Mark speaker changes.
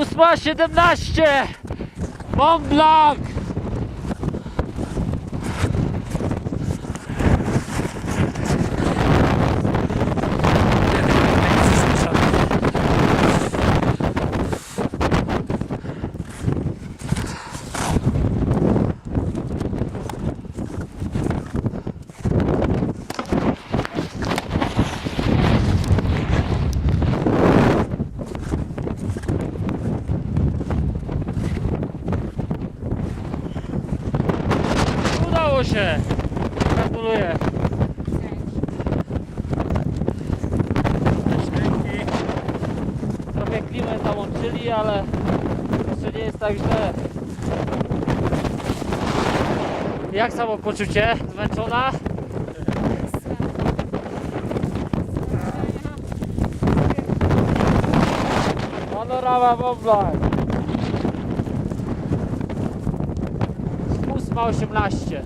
Speaker 1: ósma siedemnaście! Mont Blanc! Się! Gratuluję. Trochę klimę załączyli, ale jeszcze nie jest tak źle. Jak samopoczucie? Zmęczona? Panorama Mont Ósma osiemnaście.